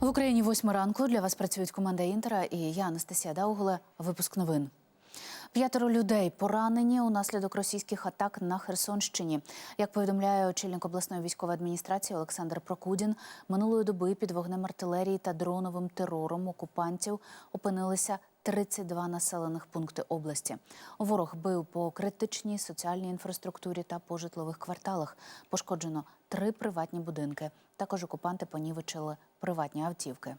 В Україні восьма ранку для вас працюють команда Інтера і я Анастасія Даугуле. Випуск новин. П'ятеро людей поранені унаслідок російських атак на Херсонщині. Як повідомляє очільник обласної військової адміністрації Олександр Прокудін, минулої доби під вогнем артилерії та дроновим терором окупантів опинилися 32 населених пункти області. Ворог бив по критичній соціальній інфраструктурі та по житлових кварталах. Пошкоджено три приватні будинки. Також окупанти понівечили приватні автівки.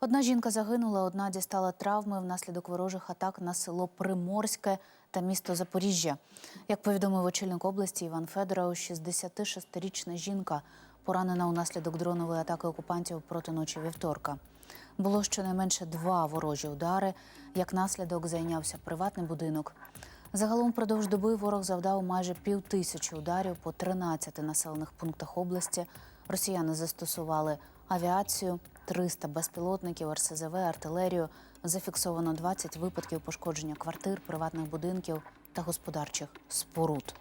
Одна жінка загинула, одна дістала травми внаслідок ворожих атак на село Приморське та місто Запоріжжя. Як повідомив очільник області Іван Федоров, 66-річна жінка поранена унаслідок дронової атаки окупантів проти ночі вівторка. Було щонайменше два ворожі удари. Як наслідок зайнявся приватний будинок. Загалом впродовж доби ворог завдав майже пів тисячі ударів по 13 населених пунктах області. Росіяни застосували авіацію, 300 безпілотників, РСЗВ, артилерію. Зафіксовано 20 випадків пошкодження квартир, приватних будинків та господарчих споруд.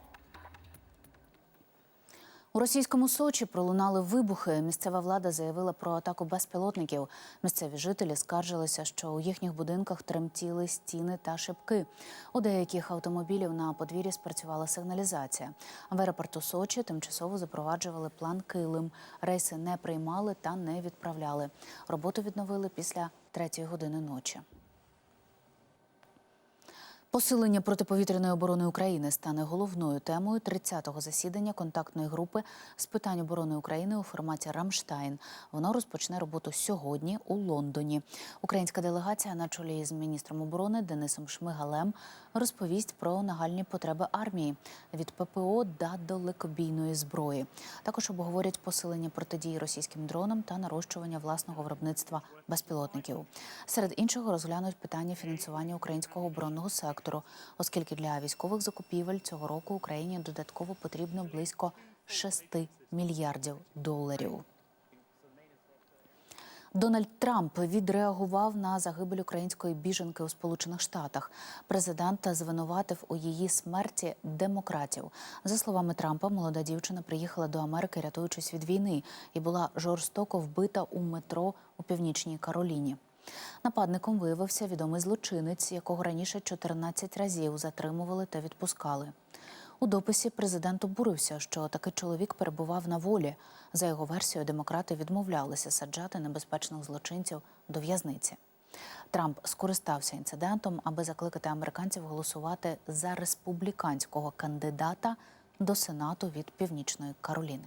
У російському Сочі пролунали вибухи. Місцева влада заявила про атаку безпілотників. Місцеві жителі скаржилися, що у їхніх будинках тремтіли стіни та шибки. У деяких автомобілів на подвір'ї спрацювала сигналізація. В аеропорту Сочі тимчасово запроваджували план Килим. Рейси не приймали та не відправляли. Роботу відновили після третьої години ночі. Посилення протиповітряної оборони України стане головною темою 30-го засідання контактної групи з питань оборони України у форматі Рамштайн. Воно розпочне роботу сьогодні у Лондоні. Українська делегація на чолі з міністром оборони Денисом Шмигалем розповість про нагальні потреби армії від ППО до далекобійної зброї. Також обговорять посилення протидії російським дронам та нарощування власного виробництва безпілотників. Серед іншого розглянуть питання фінансування українського оборонного сектору, оскільки для військових закупівель цього року Україні додатково потрібно близько 6 мільярдів доларів. Дональд Трамп відреагував на загибель української біженки у Сполучених Штатах. Президент звинуватив у її смерті демократів. За словами Трампа, молода дівчина приїхала до Америки, рятуючись від війни, і була жорстоко вбита у метро у північній Кароліні. Нападником виявився відомий злочинець, якого раніше 14 разів затримували та відпускали. У дописі президент обурився, що такий чоловік перебував на волі. За його версією, демократи відмовлялися саджати небезпечних злочинців до в'язниці. Трамп скористався інцидентом, аби закликати американців голосувати за республіканського кандидата до Сенату від Північної Кароліни.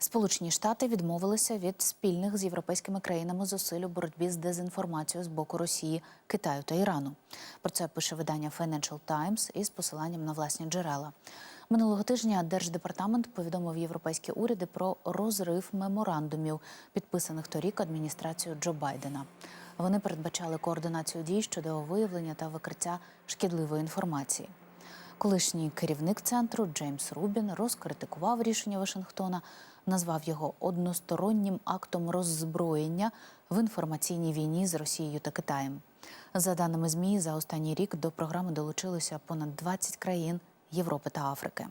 Сполучені Штати відмовилися від спільних з європейськими країнами зусиль у боротьбі з дезінформацією з боку Росії, Китаю та Ірану. Про це пише видання Financial Times із посиланням на власні джерела. Минулого тижня держдепартамент повідомив європейські уряди про розрив меморандумів, підписаних торік адміністрацією Джо Байдена. Вони передбачали координацію дій щодо виявлення та викриття шкідливої інформації. Колишній керівник центру Джеймс Рубін розкритикував рішення Вашингтона, назвав його одностороннім актом роззброєння в інформаційній війні з Росією та Китаєм. За даними ЗМІ, за останній рік до програми долучилося понад 20 країн Європи та Африки.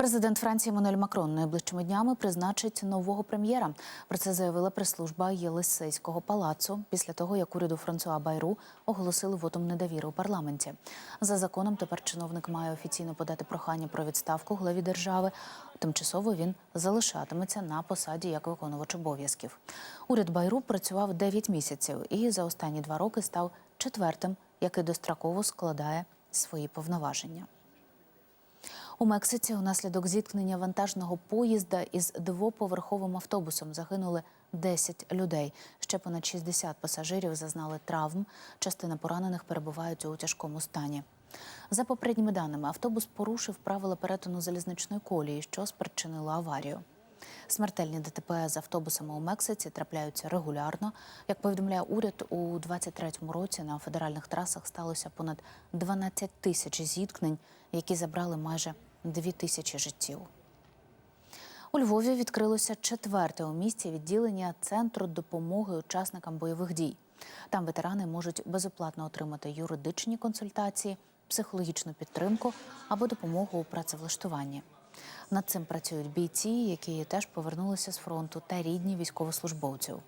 Президент Франції Мануель Макрон найближчими днями призначить нового прем'єра. Про це заявила прес-служба Єлисейського палацу після того, як уряду Франсуа Байру оголосили вотом недовіри у парламенті. За законом тепер чиновник має офіційно подати прохання про відставку главі держави. Тимчасово він залишатиметься на посаді як виконувач обов'язків. Уряд Байру працював 9 місяців і за останні два роки став четвертим, який достроково складає свої повноваження. У Мексиці унаслідок зіткнення вантажного поїзда із двоповерховим автобусом загинули 10 людей. Ще понад 60 пасажирів зазнали травм. Частина поранених перебувають у тяжкому стані. За попередніми даними, автобус порушив правила перетину залізничної колії, що спричинило аварію. Смертельні ДТП з автобусами у Мексиці трапляються регулярно. Як повідомляє уряд, у 2023 році на федеральних трасах сталося понад 12 тисяч зіткнень, які забрали майже 2 тисячі життів. У Львові відкрилося четверте у місті відділення центру допомоги учасникам бойових дій. Там ветерани можуть безоплатно отримати юридичні консультації, психологічну підтримку або допомогу у працевлаштуванні. Над цим працюють бійці, які теж повернулися з фронту, та рідні військовослужбовців.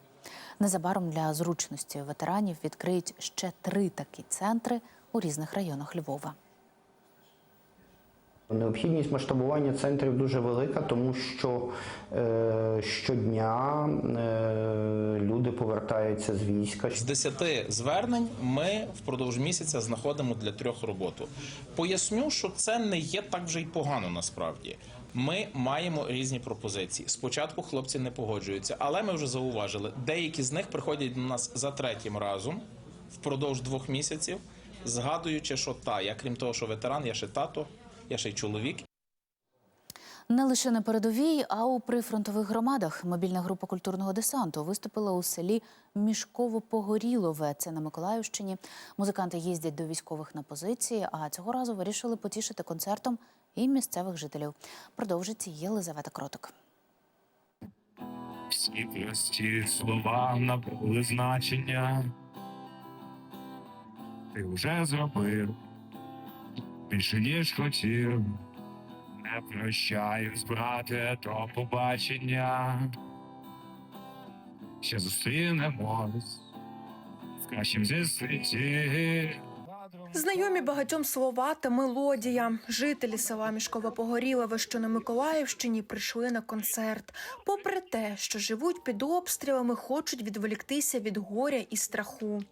Незабаром для зручності ветеранів відкриють ще три такі центри у різних районах Львова. Необхідність масштабування центрів дуже велика, тому що е, щодня е, люди повертаються з війська. З 10 звернень ми впродовж місяця знаходимо для трьох роботу. Поясню, що це не є так вже й погано насправді. Ми маємо різні пропозиції. Спочатку хлопці не погоджуються, але ми вже зауважили, деякі з них приходять до нас за третім разом впродовж двох місяців, згадуючи, що та я крім того, що ветеран, я ще тато, я ще й чоловік, Не лише на передовій, а у прифронтових громадах мобільна група культурного десанту виступила у селі Мішково-Погорілове. Це на Миколаївщині. Музиканти їздять до військових на позиції, а цього разу вирішили потішити концертом і місцевих жителів. Продовжить Єлизавета Кротик. Всі прості слова набули значення. Ти вже зробив більше ніж хотів. Не прощаюсь, брате, до побачення. Ще зустрінемось в кращім зі світі. Знайомі багатьом слова та мелодія. Жителі села Мішкове Погорілове, що на Миколаївщині, прийшли на концерт. Попри те, що живуть під обстрілами, хочуть відволіктися від горя і страху.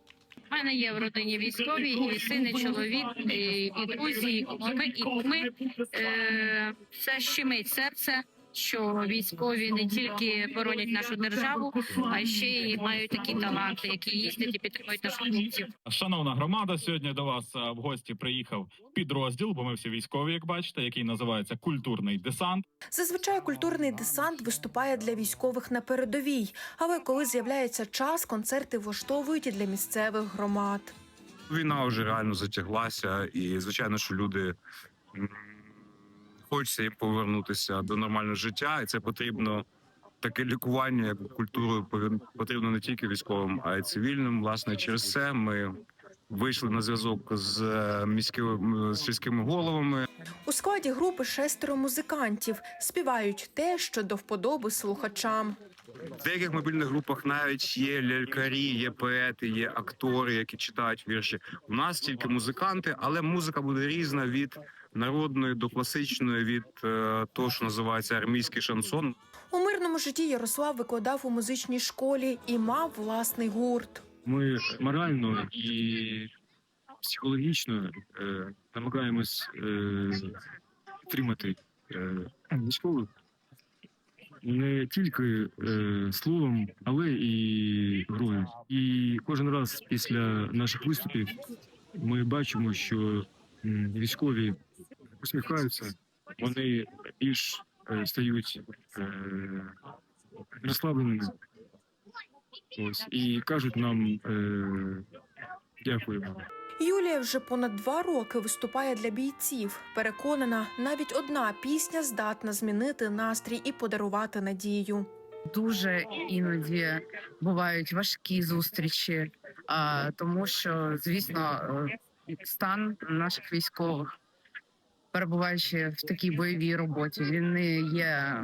Мене є в родині військові, і сини, чоловік, і, друзі, і куми, і куми. Це щемить серце, що військові не тільки боронять нашу державу, а ще й мають такі таланти, які їздять і підтримують наших хлопців. Шановна громада, сьогодні до вас е, в гості приїхав підрозділ, бо ми всі військові, як бачите, який називається культурний десант. Зазвичай культурний десант виступає для військових на передовій, але коли з'являється час, концерти влаштовують і для місцевих громад. Війна вже реально затяглася, і звичайно, що люди хочеться їм повернутися до нормального життя, і це потрібно. Таке лікування, як культурою, потрібно не тільки військовим, а й цивільним. Власне, через це ми вийшли на зв'язок з е, міськими сільськими головами. У складі групи шестеро музикантів співають те, що до вподоби слухачам. В деяких мобільних групах навіть є лялькарі, є поети, є актори, які читають вірші. У нас тільки музиканти, але музика буде різна від народної до класичної, від е, того, що називається армійський шансон. У мирному житті Ярослав викладав у музичній школі і мав власний гурт. Ми морально і психологічно е, намагаємось е, підтримати е, військових не тільки е, словом, але і грою. І кожен раз після наших виступів ми бачимо, що військові усміхаються, вони більш е, стають е, розслабленими. Ось і кажуть нам е, дякуємо. Юлія вже понад два роки виступає для бійців. Переконана, навіть одна пісня здатна змінити настрій і подарувати надію. дуже іноді бувають важкі зустрічі, а, тому що, звісно, стан наших військових, перебуваючи в такій бойовій роботі, він не є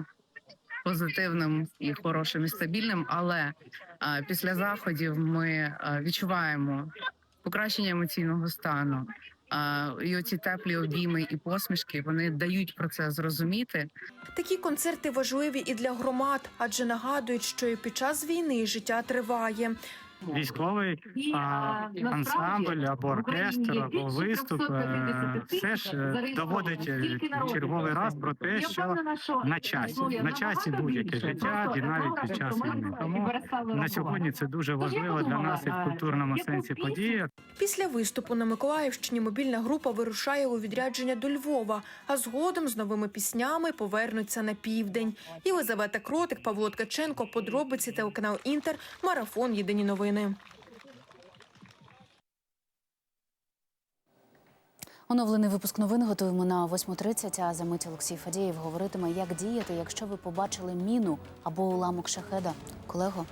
позитивним і хорошим і стабільним. Але а, після заходів ми а, відчуваємо покращення емоційного стану. А, і оці теплі обійми і посмішки вони дають про це зрозуміти. Такі концерти важливі і для громад, адже нагадують, що і під час війни життя триває. Військовий а, ансамбль або оркестр, або виступ е, все ж е, доводить е, черговий раз про те, що на часі на часі будь-яке життя і навіть під час війни. Тому на сьогодні це дуже важливо для нас і в культурному сенсі подія. Після виступу на Миколаївщині мобільна група вирушає у відрядження до Львова, а згодом з новими піснями повернуться на південь. Єлизавета Кротик, Павло Ткаченко, подробиці телеканал Інтер, марафон. Єдині новини. Оновлений випуск новин готуємо на 8.30, а за мить Олексій Фадієв говоритиме, як діяти, якщо ви побачили міну або уламок шахеда. Колего?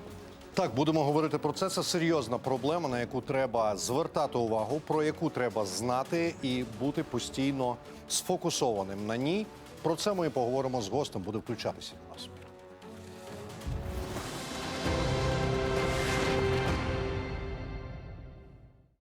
Так, будемо говорити про це. Це серйозна проблема, на яку треба звертати увагу, про яку треба знати і бути постійно сфокусованим на ній. Про це ми і поговоримо з гостем. Буде включатися до нас.